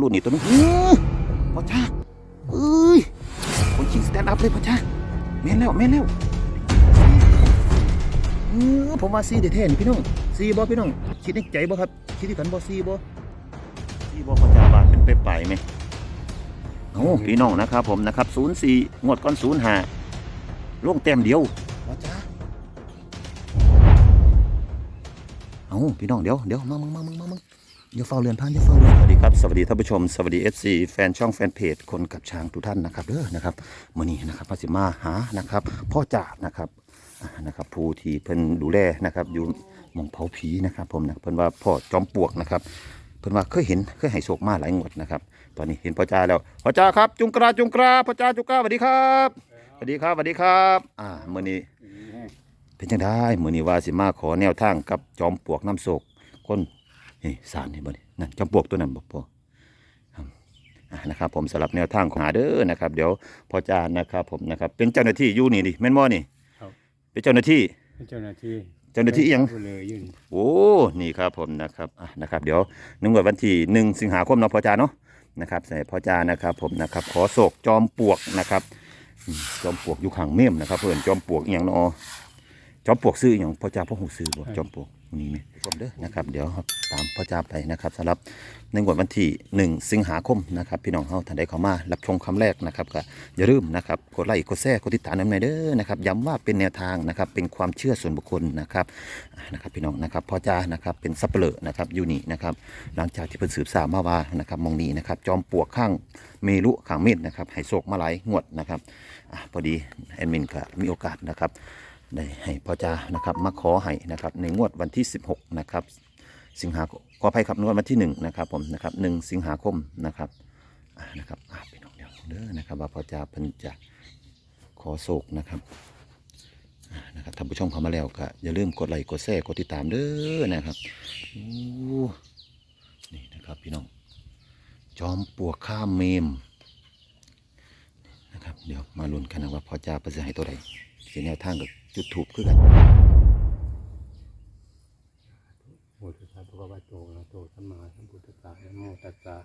รุ่นนี้ตัวนึงอื้อพ่อจ้าเอ้ยคนชิงสแตนด์อัพเลยพ่อจ้าแม่นแล้วแม่นแล้วผมว่าซีเดแท้นี่พี่น้องซีบ่พี่น้องคิดในใจบ่ครับคิดที่กันบ่ซีบ่ซีบ่พ่อจ้าบาทเป็นไปไปไหมโอ้พี่น้องนะครับผมนะครับ04งวดก่อน05ลงแต้มเดียวพ่อจ้าเอาพี่น้องเดี๋ยวเดี๋ยวมามึงมามึงมามึงอ ย่าเฝ้าเรือนพันอย่าเฝ้าเรือนสวัสดีครับ สวัสดีท่านผู้ชม สวัสดีเอฟซีแฟนช่องแฟนเพจคนกับช้างทุกท่านนะครับเด้อนะครับมื่อนี้นะครับพระสิมาหานะครับ พ่อจ่านะครับอ่านะครับผู้ที่เพิ่นดูแลนะครับ อยู่หมองเผาผีนะครับ ผมนะเพิ่นว่าพ่อจอมปลวกนะครับ เพิ่นว่าเคยเห็นเคยให้โชคมาหลายงวดนะครับ ตอนนี้เห็นพ่อจ่าแล้วพ่อจ่าครับจุงกราจุงกราพ่อจ่าจุงกราสวัสดีครับสวัสดีครับสวัสดีครับอ่ามื่อนี้เป็นจังได้มื้อนี้ว่าสิมาขอแนวทางกับจอมปลวกน้ำโศกคน นี่สารนี่บ่นี่นั่นจอมปลวกตัวนั้นบ่พอครับอะนะครับผมสำหรับแนวทางของหาเด้อนะครับ เดี๋ยวพ่อจานนะครับผมนะครับ เป็นเจ้าหน้าที่อยู่นี่ดิแม่นบ่นี่ครับเป็นเจ้าหน้าที่เจ้าหน้าที่เจ้าหน้าที่อิหยังเลยยืนโอ้นี่ครับผมนะครับอะนะครับ เดี๋ยวหนึ่งวันที่หนึ่งสิงหาคมเนาะพ่อจาเนาะนะครับใส่พ่อจานะครับ ผมนะครับ ขอโศกจอมปลวกนะครับอืมจอมปลวกอยู่ข้างเมมนะครับ เพื่อนจอมปลวกอหย่างเนาะจอมปลวกซื้ออหย่างพ่อจาพ่อหูซื้อบ่จอมปลวก นี่ไหมผมเด้อนะครับ เดี๋ยวครับตามพ่อจาไปนะครับสำหรับในงวดวันที่หนึ่งสิงหาคมนะครับพี่น้องเฮาท่านใดเข้ามารับชมคำแรกนะครับก็อย่าลืมนะครับกดไลค์กดแชร์กดติดตามน้ำในเด้อนะครับย้ำว่าเป็นแนวทางนะครับเป็นความเชื่อส่วนบุคคลนะครับอ่านะครับพี่น้องนะครับพ่อจ้านะครับเป็นซับเปลือนะครับอยู่นี่นะครับหลังจากที่เพิ่นสืบสาวมาว่านะครับมองนี้นะครับจอมปลวกข้างเมรุข้างเม็ดนะครับให้โศกมาหลายงวดนะครับอะพอดีแอดมินก็มีโอกาสนะครับ ได้ให้พ่อจ้านะครับมาขอให้นะครับในงวดวันที่ 16นะครับสิงหาคมขออภัยครับงวดวันที่1นะครับผมนะครับ1สิงหาคมนะครับนะครับอะพี่น้องเดียวเด้อนะครับว่าพ่อจ้าเพิ่นจะขอโศกนะครับนะครับท่านผู้ชมเข้ามาแล้วก็อย่าลืมกดไลค์กดแชร์กดติดตามเด้อนะครับนี่นะครับพี่น้องจอมปวกข้ามเมมนะครับเดี๋ยวมาลุ้นกันนะว่าพ่อจ่าเประสิให้ตัวใดสีแนวทางกับ จุดถูกคือกันโมตัสสะภะคะวะโตอะโตสัมมาสัมพุทธัสสะนะโมตัสสะ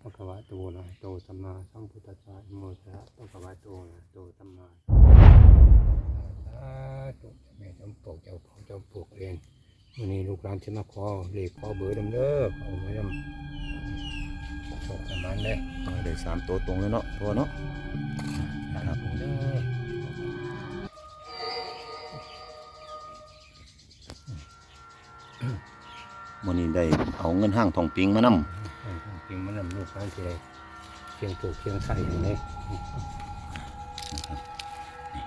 ภะคะวะโตอะโตสัมมาสัมพุทธัสสะนะโมตัสสะภะคะวะโตอะโตสัมมาสาธุแม่จอมปลวกเจ้าของจอมปลวกเองวันนี้ลูกหลานจะมาขอเลขขอเบอร์ดำเด้อเอาไว้ดำโชคประมาณนี้ได้สามตัวตรงเลยเนาะตัวเนาะนะครับ วันนี้ได้เอาเงินห้างทองปิงมานำจริงมันนำลูกหลานจะได้เชียงถูกเชียงใส่อย่างนี้นี่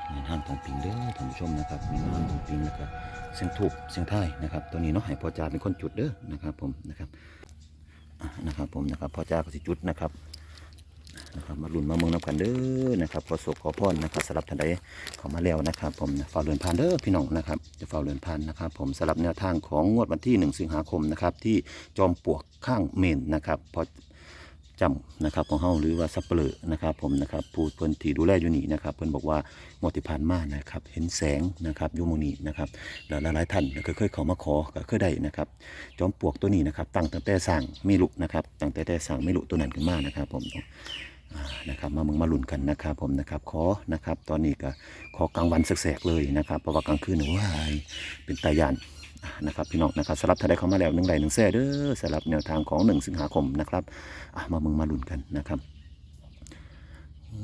เงินห้างทองปิงเด้อท่านผู้ชมนะครับมีเงินห้างทองปิงแล้วก็เสียงถูกเสียงไทายนะครับ ตัวนี้เนาะให้พ่อจ่าเป็นคนจุดเด้อนะครับผมนะครับอะนะครับผมนะครับพ่อจ่าก็สิจุดนะครับ นะครับมาลุ้นมาเมืองนับกันเด้อนะครับขอโศกขอพรนะครับสำหรับท่านใดเข้ามาแล้วนะครับ ผมฝ่าเรือนผ่านเด้อพี่น้องนะครับจะฝ่าเรือนผ่านนะครับ ผมสำหรับแนวทางของงวดวันที่ 1 สิงหาคมนะครับที่จอมปลวกข้างเมนนะครับพอจำนะครับของเฮาหรือว่าซับเปลือนะครับผมนะครับผู้เพิ่นที่ดูแลอยู่นี่นะครับเพิ่นบอกว่างวดที่ผ่านมานะครับเห็นแสงนะครับยู่หมนีนะครับแล้วหลายๆท่านก็เคยเข้ามาขอก็เคยได้นะครับจอมปลวกตัวนี้นะครับตั้งตั้งแต่สร้างไม่ลุนะครับตั้งแต่แต่สร้างไม่ลุตัวนั้นขึ้นมานะครับผม นะครับมามึงมาลุ้นกันนะครับผมนะครับขอนะครับตอนนี้ก็ขอกลางวันแสกๆเลยนะครับเพราะว่ากลางคืนว้ายเป็นตายานอ่านะครับพี่น้องนะครับสำหรับท่านใดเข้ามาแล้วหนึ่งไลค์หนึ่งแซ่เด้อสำหรับแนวทางของหนึ่งสิงหาคมนะครับอะมามึงมาลุ้นกันนะครับโอ้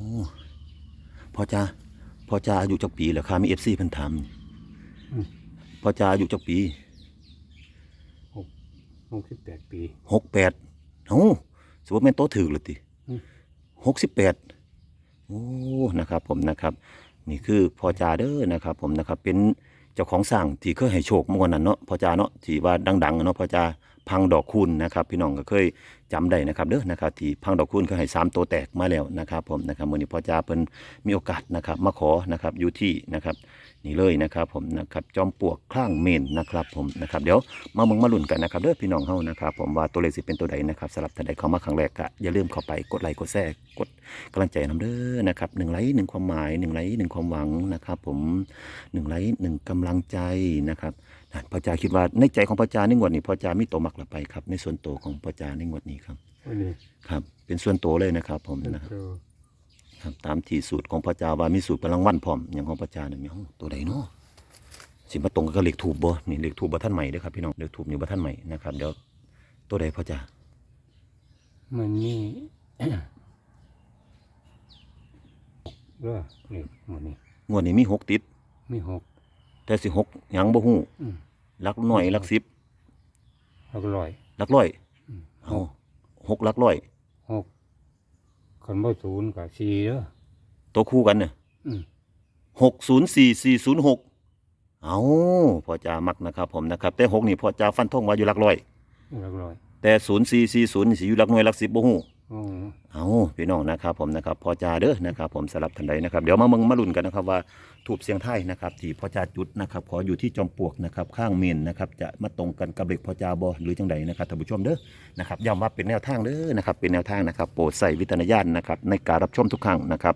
พ่อจ้าพ่อจ้าอายุจักปีแล้วครับมีเอฟซีเพิ่นถามพ่อจ้าอายุจักปีหกสิบแปดปีหกแปดโอ้สมมติแม่นโตถือเลยติอืม หกสิบแปดโอ้นะครับผมนะครับนี่คือพอจาเด้อนะครับผมนะครับเป็นเจ้าของสร้างที่เคยให้โชคเมื่อวันนั้นเนาะพอจาเนาะที่ว่าดังๆเนาะพอจา พังดอกคูณนะครับพี่น้องก็เคยจำได้นะครับเด้อนะครับที่พังดอกคูณก็ให้สามตัวแตกมาแล้วนะครับผมนะครับวันนี้พ่อจาเพิ่นมีโอกาสนะครับมาขอนะครับอยู่ที่นะครับนี่เลยนะครับผมนะครับจอมปลวกข้างเมนนะครับผมนะครับเดี๋ยวมาเมึงมาลุ้นกันนะครับเด้อพี่น้องเฮานะครับผมว่าตัวเลขสิเป็นตัวใดนะครับสำหรับท่านใดเข้ามาครั้งแรกก็อย่าลืมเข้าไปกดไลค์กดแชร์กดกำลังใจนำเด้อนะครับหนึ่งไลค์หนึ่งความหมายหนึ่งไลค์หนึ่งความหวังนะครับผมหนึ่งไลค์หนึ่งกำลังใจนะครับ พ่อจาคิดว่าในใจของพ่อจาในงวดนี้พ่อจามีตัวมักละไปครับ ในส่วนตัวของพ่อจาในงวดนี้ครับวันนี้ครับ เป็นส่วนตัวเลยนะครับ ผมเป็นนะครับตัวครับตามที่สูตรของพระเจ้าว่ามีสูตรพลังวันพร้อมอย่างของพระเจ้าเนี่ยมีห้องตัวใดเนาะสิมาตรงกับเลขถูกบ่นี่เลขถูกบ่ท่านใหม่เด้อครับพี่น้องเลขถูกอยู่บ่ท่านใหม่นะครับเดี๋ยวตัวใดพระเจ้ามันนี่เด้อนี่หมดนี่งวดนี้มีหกติดมีหก แต่สิหกหยังบ่ฮู้อืมหลักหน่อยหลักสิบหกร้อยหลักร้อยอืมเอาหกหลักร้อยหกคนบ่ศูนย์กับสี่เด้อตัวคู่กันเนี่ยอืมหกศูนย์สี่สี่ศูนย์หกเอาพอจามักนะครับ ผมนะครับ แต่หกนี่พอจาฟันธงว่าอยู่หลักร้อย หกร้อยแต่ศูนย์สี่สี่ศูนย์สิอยู่หลักหน่วยหลักสิบบ่ฮู้โอ้ เอาพี่น้องนะครับผมนะครับพอจาเด้อนะครับ ผมสลับทันใดนะครับ เดี๋ยวมาเมึงมาลุ้นกันนะครับว่าถูกเสียงไทยนะครับที่พอจาจุดนะครับขออยู่ที่จอมปลวกนะครับข้างเมนนะครับจะมาตรงกันกับเด็กพอจาบอหรือจังใดนะครับท่านผู้ชมเด้อนะครับย้ำว่าเป็นแนวทางเด้อนะครับเป็นแนวทางนะครับโปรดใส่วิจารณญาณนะครับในการรับชมทุกครั้งนะครับ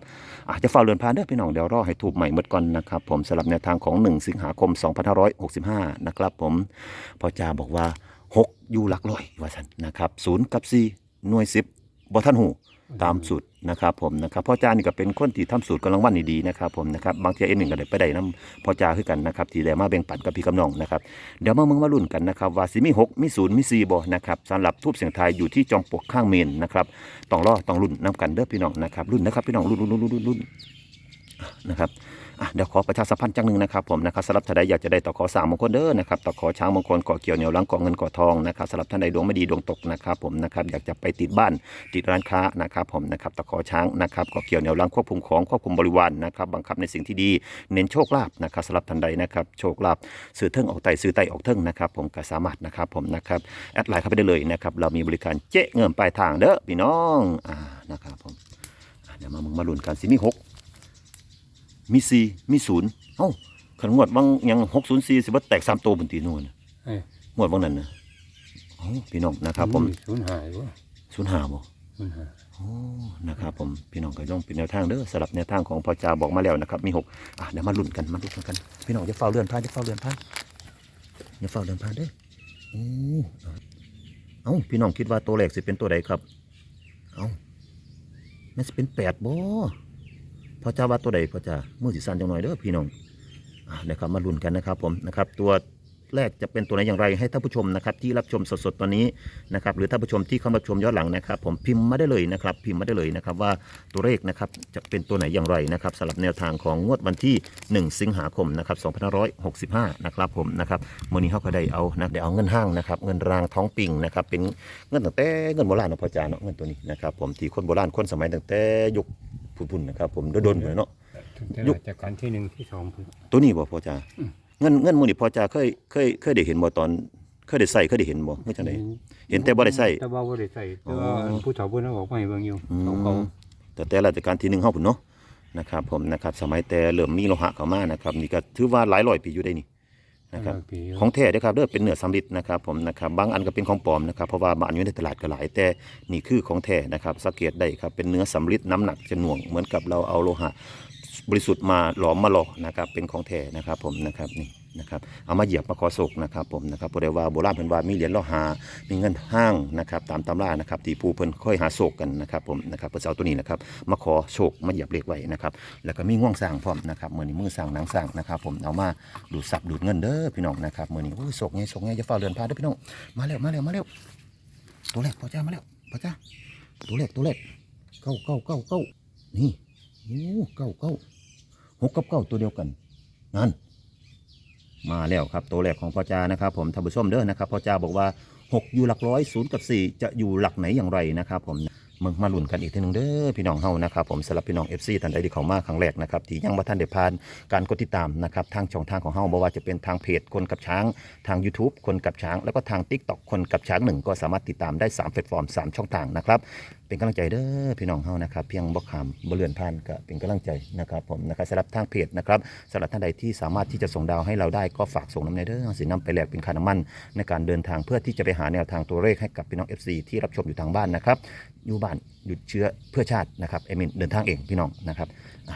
อาจจะฝ่าเรือนพานเด้อพี่น้องเดี๋ยวรอให้ถูกใหม่หมดก่อนนะครับผมสำหรับแนวทางของ 1 สิงหาคม 2565 นะครับผมพอจาบอกว่า 6 อยู่หลักร้อยว่าสันนะครับ0กับ4หน่วย10 บ่ท่านหูตามสูตรนะครับผมนะครับพ่อจานี่ก็เป็นคนที่ทำสูตรกำลังวันนี่ดีนะครับผมนะครับบางทีเอ็นหนึ่งก็ได้ไปได้น้ำพ่อจาคือกันนะครับที่ได้มาแบ่งปันกับพี่กำนองนะครับเดี๋ยวมาเมืองมาลุ้นกันนะครับว่าสิมีหกมีศูนย์มีสี่บ่นะครับสำหรับทูบเสียงไทยอยู่ที่จอมปลวกข้างเมนนะครับต้องรอต้องลุ้นน้กันเด้อพี่น้องนะครับลุ้นนะครับพี่น้องลุ้นลุ้นลุ้นลุ้นลุ้นะนะครับ เดี๋ยวขอประชาสัมพันธ์จังหนึ่งนะครับผมนะครับสำหรับท่านใดอยากจะได้ต่อขอสามมงคลเด้อนะครับต่อขอช้างมงคลก่อเกี่ยวเหนียวลังก่อเงินก่อทองนะครับสำหรับท่านใดดวงไม่ดีดวงตกนะครับผมนะครับอยากจะไปติดบ้านติดร้านค้านะครับผมนะครับตะขอช้างนะครับก็เกี่ยวแนวรังควบคุมของควบคุมบริวารนะครับบังคับในสิ่งที่ดีเน้นโชคลาภนะครับสำหรับทันใดนะครับโชคลาภซื้อเทิงออกไตซื้อไตออกเทิงนะครับผมก็สามารถนะครับผมนะครับแอดไลน์เข้าไปได้เลยนะครับเรามีบริการเจ๊เงินปลายทางเด้อพี่น้องอ่านะครับผมเดี๋ยวมามึงมาลุ้นกันสิมีหก มีสี่มีศูนย์เอ้าขันงวดบางยังหกศูนย์สี่สิบว่าแตกสามตัวบนตีนู่นน่ะเอ้ย งวดบางนั้นนะเอ้าพี่น้องนะครับ ผมศูนย์หายวะศูนย์หาบ่ศูนย์หาโอ้นะครับผมพี่น้องก็ต้องเป็นแนวทางเด้อสำหรับแนวทางของพอจาบอกมาแล้วนะครับ มีหกอะเดี๋ยวมาลุ้นกันมาลุ้นกัน พี่น้องอย่าเฝ้าเลื่อนพลาดอย่าเฝ้าเลื่อนพลาดอย่าเฝ้าเลื่อนพลาดเด้อโอ้เอาเอ้าพี่น้องคิดว่าตัวแรกสิเป็นตัวใดครับ เอ้ามันสิเป็นแปดบ่พ อจ้าว่าตัวใดพอจ้ามือสิสั่นจังหน่อยเด้อพี่น้องนะครับมาลุ้นกันนะครับผมนะครับตัวแรกจะเป็นตัวไหนอย่างไรให้ท่านผู้ชมนะครับที่รับชมสดๆตอนนี้นะครับหรือท่านผู้ชมที่เข้ามาชมย้อนหลังนะครับ ผมพิมพ์มาได้เลยนะครับ พิมพ์มาได้เลยนะครับว่าตัวเลขนะครับจะเป็นตัวไหนอย่างไรนะครับสำหรับแนวทางของงวดวันที่ 1 สิงหาคมนะครับ2565 นะครับผมนะครับมื่อนี้เขาก็ได้เอานะได้เอาเงินห้างนะครับเงินรางท้องปิ่งนะครับเป็นเงินตั้งแต่เงินโบราณนะพ่อจาเนาะเงินตัวนี้นะครับผมที่คนโบราณคนสมัยตั้งแต่ยุค พุ่นๆนะครับผมโดนๆเลยเนาะถึงแต่ยุคราชการที่หนึ่งที่สองพุ่นตัวนี้บ่พ่อจาอืมเงินเงินมือนี่พ่อจาเคยเคยเคยได้เห็นบ่ตอนเคยได้ใส่เคยได้เห็นบ่เมื่อจังไดเห็นแต่บ่ได้ใส่ แต่ว่าบ่ได้ใส่แต่ว่าอ๋ออันผู้เฒ่าผู้นั้นบอกมาให้เบิ่งอยู่อืเขาเขามแต่แต่ราชการที่หนึ่งเฮาพุ่นเนาะนะครับผมนะครับสมัยแต่เริ่มมีโลหะเข้ามานะครับนี่ก็ถือว่าหลายร้อยปีอยู่ได้นี่ นะครับปีของแท้เด้อครับเด้อเป็นเนื้อสำริดนะครับผมนะครับบางอันก็เป็นของปลอมนะครับเพราะว่าบางอันอยู่ในตลาดก็หลายแต่นี่คือของแท้นะครับสังเกตได้ครับเป็นเนื้อสำริดน้ำหนักจะหน่วงเหมือนกับเราเอาโลหะบริสุทธิ์มาหลอมมาหล่อนะครับเป็นของแท้นะครับผมนะครับนี่ นะครับเอามาเหยียบมาขอโศกนะครับผมนะครับเพราะได้ว่าโบราณเพิ่นว่ามีเหรียญโลหะมีเงินห้างนะครับตามตำรานะครับที่ผู้เพิ่นค่อยหาโศกกันนะครับผมนะครับเพิ่นสิเอาตัวนี้นะครับมาขอโชคมาเหยียบเลขไว้นะครับแล้วก็มีง่วงสร้างพร้อมนะครับมื้อนี้มือสร้างหนังสร้างนะครับผมเอามาดูดซับดูดเงินเด้อพี่น้องนะครับมื้อนี้โอ้ยโศกไงโศกไงอย่าฟ้าเรือนพาเด้อพี่น้องมาแล้วมาแล้วมาแล้วตัวแรกพ่อจ้ามาแล้วพ่อจ้าตัวแรกตัวแรกเก้าเก้าเก้าเก้านี่โอ้เก้าเก้าหกกับเก้าตัวเดียวกันนั่น มาแล้วครับตัวแรกของพ่อจ้านะครับผมท่านผู้ชมเด้อนะครับพ่อจ้าบอกว่า 6 อยู่หลักร้อยศูนย์กับ 4 จะอยู่หลักไหนอย่างไรนะครับผมมึงมาลุ้นกันอีกทีหนึงเด้อพี่น้องเฮานะครับผมสำหรับพี่น้อง FC ท่านใดที่เข้ามาครั้งแรกนะครับที่ยังบ่ทันได้ผ่านการกดติดตามนะครับทางช่องทางของเฮาบ่ว่าจะเป็นทางเพจคนกับช้างทาง YouTube คนกับช้าง แล้วก็ทาง TikTok คนกับช้างหนึ่งก็สามารถติดตามได้3แพลตฟอร์ม3 ช่องทางนะครับ เป็นกำลังใจเด้อพี่น้องเฮานะครับ เพียงบ่ขามบ่เลือนพันก็เป็นกำลังใจนะครับผมนะครับสำหรับทางเพจนะครับสำหรับท่านใดที่สามารถที่จะส่งดาวให้เราได้ก็ฝากส่งน้ำในเด้อสินำไปแลกเป็นค่าน้ำมัน ในการเดินทางเพื่อที่จะไปหาแนวทางตัวเลขให้กับพี่น้อง FC ที่รับชมอยู่ทางบ้านนะครับอยู่บ้าน หยุดเชื้อเพื่อชาตินะครับเอมินเดินทางเองพี่น้องนะครับ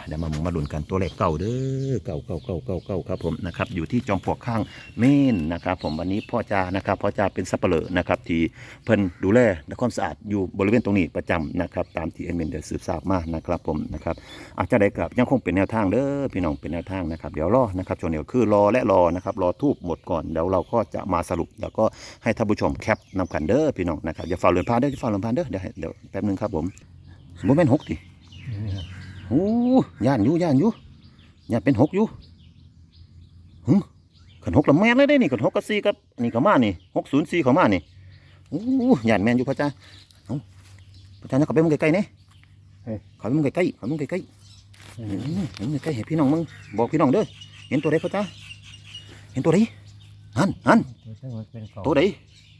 เดี๋ยวมามาลุ้นกันตัวเลขเก่าเด้อเก่าเก่าเก่าเก่าเก่าครับผมนะครับอยู่ที่จอมปลวกข้างเมนนะครับ ผมวันนี้พ่อจานะครับพ่อจาเป็นสับเปลือนะครับที่เพิ่นดูแลและความสะอาดอยู่บริเวณตรงนี้ประจำนะครับตามที่เอมินได้สืบทราบมานะครับผมนะครับอาจจะได้กลับยังคงเป็นแนวทางเด้อพี่น้องเป็นแนวทางนะครับเดี๋ยวรอนะครับช่วงนี้ก็คือรอและรอนะครับรอทูบหมดก่อนเดี๋ยวเราก็จะมาสรุป แล้วก็ให้ท่านผู้ชมแคปนำกันเด้อพี่น้องนะครับอย่าฝ่าเรือนพานเด้ออย่าฝ่าเรือนพานเด้อเดี๋ยวให้เดี๋ยวแป๊บนึงครับผมสมมติเป็นหกดินี่นะโอ้ย่านอยู่ย่านอยู่ย่านเป็นหกอยู่หึขันหกละแม่นเลยได้นี่ขันหกกับสี่กับอันนี่เขามานี่หกศูนย์สี่เขามานี่โอ้ย่านแม่นอยู่พระเจ้าเอ้าพระเจ้าเนี่ยเขาไปมึงใกล้ๆเนี่ยเขาไปมึงใกล้ๆเขาไปมึงใกล้ๆอือืมมเห็นใกล้ๆให้พี่น้องมึงบอกพี่น้องเด้อเห็นตัวใดพระเจ้าเห็นตัวใดอันอันตัวทั้งหมดเป็นเก่าตัวใด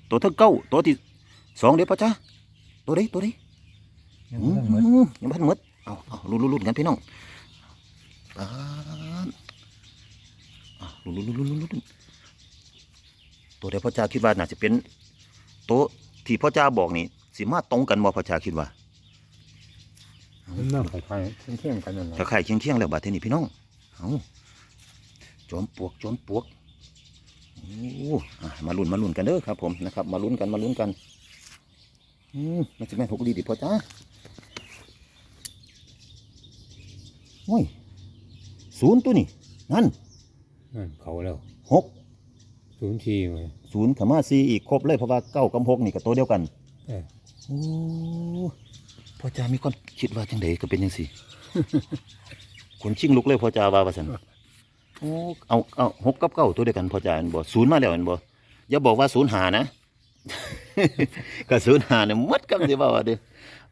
ตัวเท่าเก้าตัวที่สองเดี๋ยวพระเจ้าตัวใดตัวใด ยังอืบ่มทั้งหมดยังพันหมดเอาเอาลุ้นลุ้นๆกันพี่น้องปาดอะลุ้นลุ้นลุ้นลุ้นลุ้นตัวเดียวพ่อจ่าคิดว่าน่าจะเป็นโต๊ะที่พ่อจ่าบอกนี่สิมาตรงกันบ่พ่อจ่าคิดว่ามันน่าคล้ายๆเที่ยงๆกันนั่นแหละถ้าไข่เคียงเคียงๆแล้วบาดเทนี่พี่น้องเอาจอมปลวกจอมปลวกโอ้อะมาลุ้นมาลุ้นกันเด้อครับผมนะครับ มาลุ้นกันมาลุ้นกันอืมมันจะแม่นหกดีดิพ่อจ้า โอ้ยศูนย์ตัวนี่นั่นนั่นเขาแล้วหกศูนย์ทีมาศูนย์ขมาซีอีกครบเลยเพราะว่าเก้ากับหกนี่ก็ตัวเดียวกันเออโอ้พ่อจ้ามีความคิดว่าจังไดก็เป็นยังสิคนชิงลุกเลยพ่อจ้าว่าว่าสันโอ้เอาเอาหกกับเก้าตัวเดียวกันพ่อจ้าอันบ่ศูนย์มาแล้วอันบ่อย่าบอกว่าศูนย์หานะก็ศูนย์หาเนี่ยหมัดกับสิบ่าวะเด้อ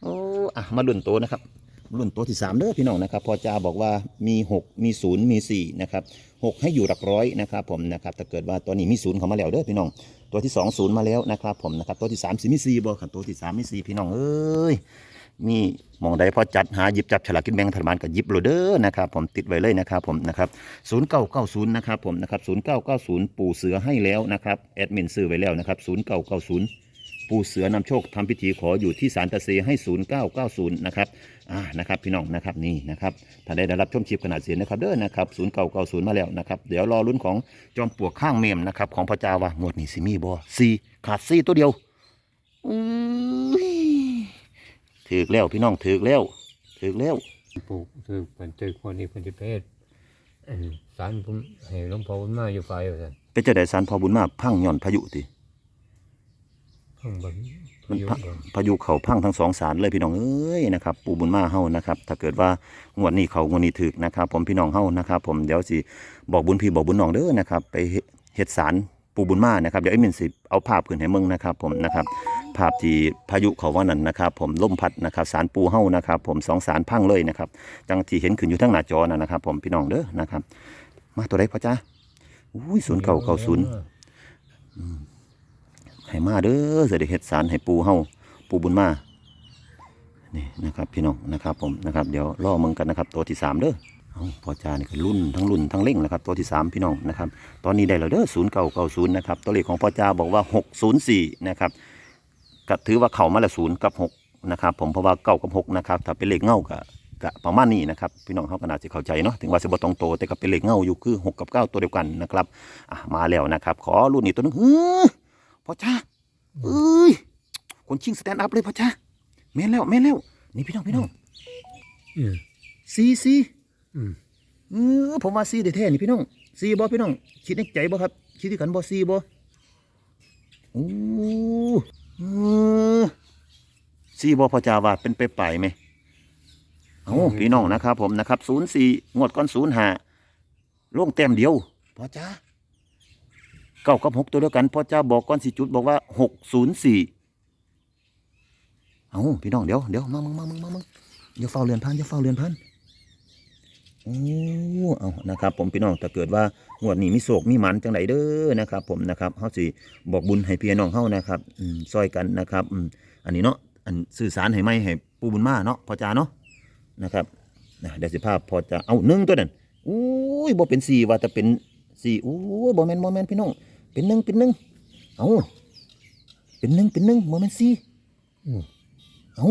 โอ้อะมาลุ่นตัวนะครับ ลุ่นตัวที่สามเด้อพี่น้องนะครับพอจาบอกว่ามีหกมีศูนย์มีสี่นะครับหกให้อยู่หลักร้อยนะครับผมนะครับถ้าเกิดว่าตัวนี้มีศูนย์เข้ามาแล้วเด้อพี่น้อง ตัวที่สองศูนย์มาแล้วนะครับผมนะครับตัวที่สามสิมีสี่บ่ครับตัวที่สามมีสี่พี่น้องเอ้ยมีมองใดพอจัดหาหยิบจับฉลากกินแบ่งรัฐบาลก็หยิบโหลดเด้อนะครับผมติดไว้เลยนะครับผมนะครับศูนย์เก้าเก้าศูนย์นะครับผมนะครับศูนย์เก้าเก้าศูนย์ปู่เสือให้แล้วนะครับแอดมินซื้อไว้แล้วนะครับศูนย์เก้าเก้าศูนย์ ปู่เสือนำโชคทำพิธีขออยู่ที่ศาลตะเซให้ศูนย์เก้าเก้าศูนย์นะครับอ่านะครับพี่น้องนะครับนี่นะครับถ้าได้รับชมคลิปขนาดเสียงนะครับเด้อนะครับศูนย์เก้าเก้าศูนย์มาแล้วนะครับเดี๋ยวรอลุ้นของจอมปลวกข้างเมมนะครับของพระเจ้าว่างวดนี้สิมีบ่สี่ขาดสี่ตัวเดียวอุ้ยถือกแล้วพี่น้องถือกแล้วถือกแล้วปลูกคือเป็นตึกคนนี้เป็นที่เพศอันสารผมให้หลวงพ่อบุญมาอยู่ไฟว่าซั่นเป็นเจ้าไดสารพอบุญมาพังย่อนพายุติเพิ่งบ่ มันอยู่พังบ่พายุเขาพังทั้งสองสารเลยพี่น้องเอ้ยนะครับปู่บุญมาเฮานะครับ ถ้าเกิดว่างวดนี้เขางวดนี้ถึกนะครับ ผมพี่น้องเฮานะครับ ผมเดี๋ยวสิบอกบุญพี่บอกบุญน้องเด้อนะครับ ไปเฮ็ดสารปู่บุญมานะครับเดี๋ยวไอ้มินสิเอาภาพขึ้นให้มึงนะครับ ผมนะครับภาพที่พายุเขาว่านั้นนะครับ ผมลมพัดนะครับสารปูเฮ้านะครับ ผมสองสารพังเลยนะครับจังที่เห็นขึ้นอยู่ทั้งหน้าจอนะนะครับ ผมพี่น้องเด้อนะครับ มาตัวใดพ่อจ้าอุ้ยศูนย์เก่าเก่าศูนย์ ให้มาเด้อจะได้เฮ็ดสารให้ปูเฮาปูบุญมานี่นะครับพี่น้องนะครับผมนะครับเดี๋ยวรอมึงกันนะครับตัวที่สามเด้อเอาพ่อจ้านี่ก็รุ่นทั้งรุ่นทั้งเล่งนะครับตัวที่สามพี่น้องนะครับตอนนี้ได้แล้วเด้อศูนย์เก่าเก่าศูนย์นะครับตัวเลขของพ่อจ้าบอกว่าหกศูนย์สี่นะครับก็ถือว่าเข้ามาละศูนย์กับหกนะครับผมเพราะว่าเก้ากับหกนะครับถ้าเป็นเลขเงาก็ก็ประมาณนี้นะครับพี่น้องเขาก็น่าจะเข้าใจเนาะถึงว่าสิบตรงโตแต่ก็เป็นเลขเงาอยู่คือหกกับเก้าตัวเดียวกันนะครับอะมาแล้วนะครับ ขอรุ่นนี้ตัวนึง พ่อจ้าเอ้ยคนชิงสแตนด์อัพเลยพ่อจ้าแม่นแล้วแม่นแล้ว นี่พี่น้องพี่น้องอืมซีซีอืมเออผมว่าซีแท้ๆนี่พี่น้องซีบ่พี่น้องคิดในใจบ่ครับคิดที่กันบ่ซีบ่โอ้เออซีบ่พอจาว่าเป็นไปไปไหมเอาพี่น้องนะครับ ผมนะครับศูนย์สี่งวดก้อนศูนย์ห้าลงแต้มเดียวพอจ้า เก้ากับหกตัวเดียวกันพ่อเจ้าบอกก้อนสี่จุดบอกว่าหกศูนย์สี่เอาพี่น้องเดี๋ยวเดี๋ยวมามึงมามึงมามึงอย่าเฝ้าเรือนพันอย่าเฝ้าเรือนพันโอ้เอานะครับ ผมพี่น้องถ้าเกิดว่างวดนี้มีโศกมีหมันจังไดเด้อนะครับ ผมนะครับเฮาสิบอกบุญให้พี่น้องเฮานะครับอืมซอยกันนะครับอืมอันนี้เนาะอันสื่อสารให้ไม่ให้ปู่บุญมาเนาะพ่อจาเนาะนะครับนะเดี๋ยวสิภาพพอจะเอาหนึ่งตัวนั้นอุ้ยบ่เป็นสี่ว่าแต่เป็นสี่อู้ยบ่แมนบ่แมนพี่น้อง เป็นหนึ่งเป็นหนึ่งเอาเป็นหนึ่งเป็นหนึ่งบ่แม่นสี่อืมเอา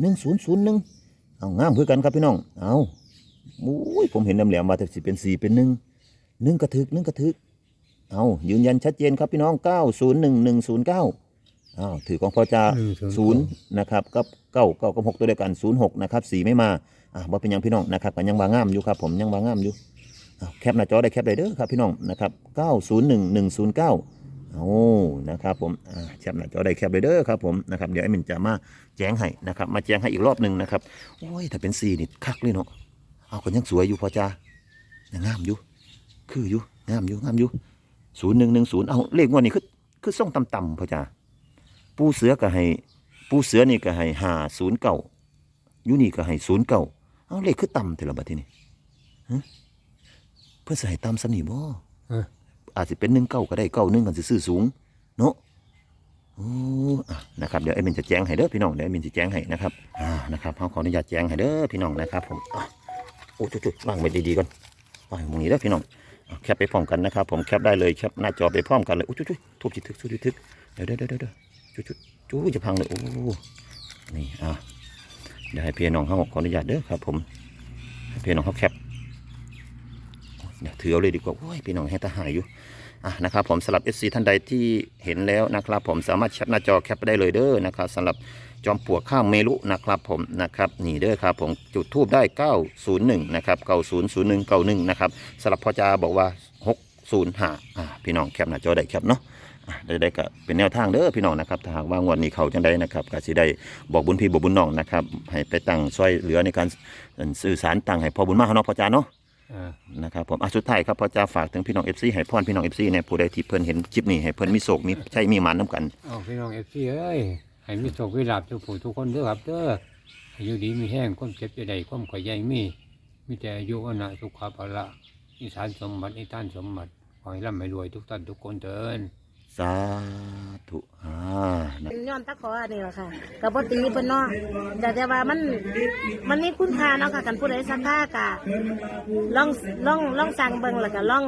หนึ่งศูนย์ศูนย์หนึ่งเอางามคือกันครับพี่น้อง เอาโอ้ยผมเห็นแหลมๆมาแต่สิเป็นสี่เป็นหนึ่งหนึ่งกระถึกหนึ่งกระถึก เอายืนยันชัดเจนครับพี่น้องเก้าศูนย์หนึ่งหนึ่งศูนย์เก้าอ้าวถือของพ่อจ่า109ศูนย์นะครับกับเก้าเก้ากับหกตัวเดียวกันศูนย์หกนะครับสี่ไม่มาอ่าว่าเป็นหยังพี่น้องนะครับก็ยังบางงามอยู่ครับผมยังบางงามอยู่อ้าว แคปหน้าจอได้แคปได้เด้อครับพี่น้องนะครับเก้าศูนย์หนึ่งหนึ่งศูนย์เก้าเอานะครับผมแคปหน้าจอได้แคปได้เด้อครับผมนะครับเดี๋ยวไอ้มินจะมาแจ้งให้นะครับมาแจ้งให้อีกรอบหนึ่งนะครับโอ้ยถ้าเป็นสีนี่คักเลยเนาะเอาคนยังสวยอยู่พอจ้างามอยู่ คืออยู่งามอยู่งามอยู่ศูนย์หนึ่งหนึ่งศูนย์เอาเลขงวดนี้คือคือส่งต่ำๆพอจ้าปูเสือก็ให้ปูเสือนี่ก็ให้ห้าศูนย์เก้ายูนี่ก็ให้ศูนย์เก้าเอาเลขคือต่ำแต่ละบัดที่นี้ฮะ เพื่อใส่ต่ำสนิบ่เออ อาจจะเป็นหนึ่งเก้าก็ได้เก้าหนึ่งกันซื้อสูง เนาะโอ้อะนะครับเดี๋ยวไอ้มินจะแจ้งให้เด้อพี่น้องเดี๋ยวไอ้มินจะแจ้งให้นะครับอ่านะครับเขาขออนุญาตแจ้งให้เด้อพี่น้องนะครับผมอะโอ้จุดๆวางไว้ดีๆก่อนวางตรงนี้เด้อพี่น้องอะแคปไปพร้อมกันนะครับผมแคปได้เลยแคปหน้าจอไปพร้อมกันเลยโอ้จุดๆทุบจิตทึกทุบจิตทึกเดี๋ยวเดี๋ยวเดี๋ยวเดี๋ยวจุดจุดจูจะพังเลยโอ้นี่อะเดี๋ยวให้พี่น้องเขาขออนุญาตเด้อครับผมให้พี่น้องเขาแคปเดี๋ยว ถือเอาเลยดีกว่าโอ้ยพี่น้องให้ตาหายอยู่อะนะครับผมสำหรับ FC ท่านใดที่เห็นแล้วนะครับ ผมสามารถแคปหน้าจอแคปไปได้เลยเด้อนะครับสำหรับจอมปลวกข้ามเมลุนะครับผมนะครับนี่เด้อครับผมจุดทูบได้ 901นะครับ900191นะครับสำหรับพ่อจาบอกว่า 605อะพี่น้องแคปหน้าจอได้แคปเนาะได้ได้ก็เป็นแนวทางเด้อพี่น้องนะครับถ้าหากว่างวดนี้เขาจังได้นะครับก็สิได้บอกบุญพี่บอกบุญน้องนะครับให้ไปตั้งช่วยเหลือในการสื่อสารตั้งให้พ่อบุญมากเนาะพ่อจาเนาะ นะครับผมอะสุดท้ายครับพ่อจาฝากถึงพี่น้องเอฟซีให้พรพี่น้องเอฟซีเนี่ยผู้ใดที่เพิ่นเห็นคลิปนี้ให้เพิ่นมีโศกมีใช่มีหมันน้กันเอาพี่น้องเอฟซีเอ้ยให้มีโชควิลาบทุกผู้ทุกคนเด้อครับเด้ออายุดีมีแห้งความเจ็บจะได้ความข่อยใหญ่มี มีแต่อายุอนาสุขภาละอิสานสมบัติอิท่านสมบัติขอให้ร่ำให้รวยทุกท่านทุกคนเถิด สาธุอ่านะย้อนตะขออันนี้แหละค่ะกับปตีเพิ่นเนาะแต่แต่ว่ามันมันมีคุณค่าเนาะค่ะกันผู้ใดสักค่ากะลองลองลองสั่งเบิ่งแล้วก็ลอง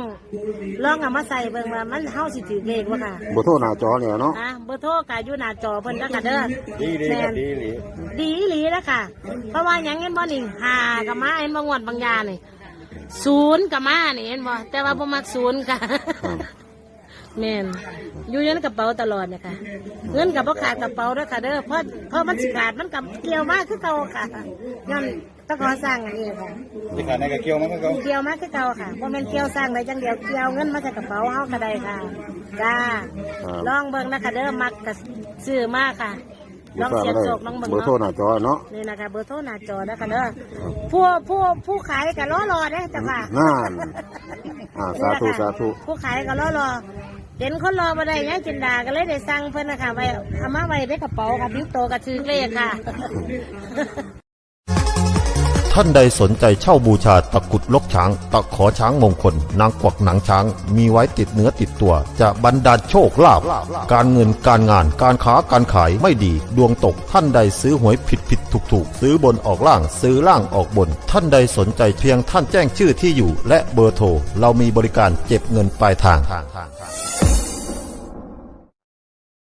ลองเอามาใส่เบิ่งว่ามันเฮาสิถือเลขบ่ค่ะบ่โทษหน้าจอเนี่ยเนาะนะเบอร์โทรก็อยู่หน้าจอเพิ่นแล้วก็เด้อดีดีครับดีหลีดีอีหลีแล้วค่ะ เพราะว่าหยังเห็นบ่นี่หากับมาเห็นบ่งวดบางยานี่ศูนย์กับมานี่เห็นบ่แต่ว่าบ่มักศูนย์ค่ะ แม่นอยู่ยันกระเป๋าตลอดเนี่ยค่ะเงินกับพ่ขาดกระเป๋าด้วยค่ะเด้อเพราะเพราะมันสิขาดมันกับเกี่ยวมากคือเก่าค่ะย้อนตะขอสร้างอันนี้ค่ะที่ขาดในกระเกียวมันก็เขาเกี่ยวมากคือเก่าค่ะว่ามันเกี่ยวสร้างได้จังเดียวเกี่ยวเงินมาจากกระเป๋าเฮาก็ได้ค่ะจ้าลองเบิ่งนะคะเด้อมักกับซื้อมากค่ะลองเสียบโศกลองเบิ่งเบอร์โทรเนาะหน้าจอเนาะนี่นะคะเบอร์โทรหน้าจอนะคะเด้อผู้ผู้ผู้ขายก็รอรอเด้อจ้ะค่ะนั่นอ่าสาธุสาธุผู้ขายก็รอรอ เห็นคนรอมาได้ยังจินดาก็เลยได้สั่งเพิ่นนะคะไว้เอามาไว้ในกระเป๋าค่ะบิ้วโตกับชื่อเลขค่ะ ท่านใดสนใจเช่าบูชาตะกรุดลกช้าง ตะขอช้างมงคล นางกวักหนังช้าง มีไว้ติดเนื้อติดตัว จะบรรดาลโชคลาภการเงินการงานการค้าการขายไม่ดี ดวงตกท่านใดซื้อหวยผิดผิดถูกถูกซื้อบนออกล่างซื้อล่างออกบน ท่านใดสนใจเพียงท่านแจ้งชื่อที่อยู่ และเบอร์โทรเรามีบริการเก็บเงินปลายทาง